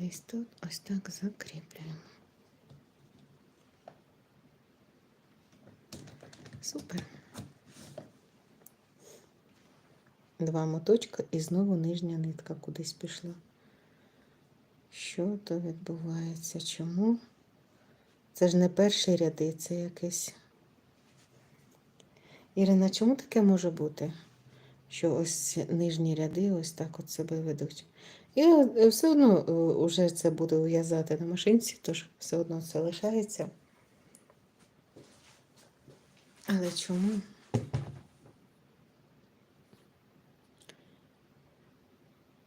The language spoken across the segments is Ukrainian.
Десь тут ось так закріплюємо. Супер. Два моточка і знову нижня нитка кудись пішла. Що то відбувається? Чому? Це ж не перші ряди, це якесь. Ірина, чому таке може бути? Що ось нижні ряди ось так от себе ведуть. Я е, все одно вже це буду в'язати на машинці, тож все одно це лишається. Але чому?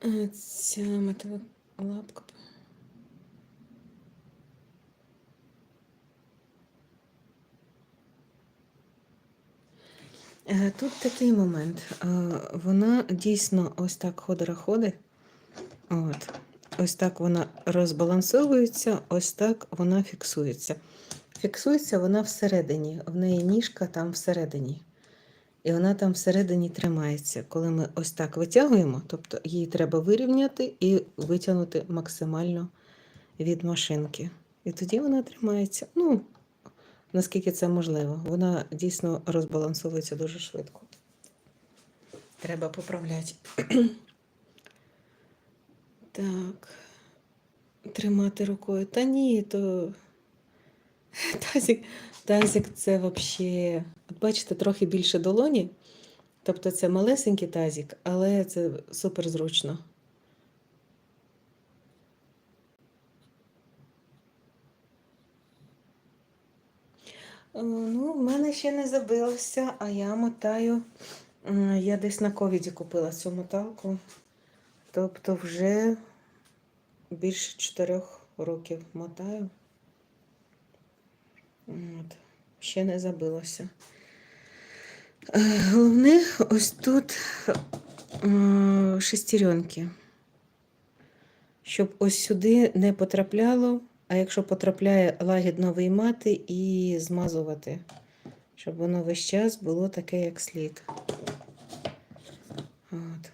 Е, Ця метова Тут такий момент. Е, Вона дійсно ось так ходора-ходить. От. Ось так вона розбалансовується, ось так вона фіксується. Фіксується вона всередині, в неї ніжка там всередині. І вона там всередині тримається. Коли ми ось так витягуємо, тобто її треба вирівняти і витягнути максимально від машинки. І тоді вона тримається. Ну, наскільки це можливо. Вона дійсно розбалансовується дуже швидко. Треба поправляти. Так. Тримати рукою. Та ні, то тазик, тазик це взагалі, от бачите, трохи більше долоні. Тобто це малесенький тазик, але це супер зручно. Ну, в мене ще не забилося, а я мотаю. Я десь на ковіді купила цю моталку. Тобто вже більше чотирьох років мотаю. От. Ще не забилося. Е, Головне, ось тут е, шестеренки. Щоб ось сюди не потрапляло, а якщо потрапляє, лагідно виймати і змазувати. Щоб воно весь час було таке, як слід. От.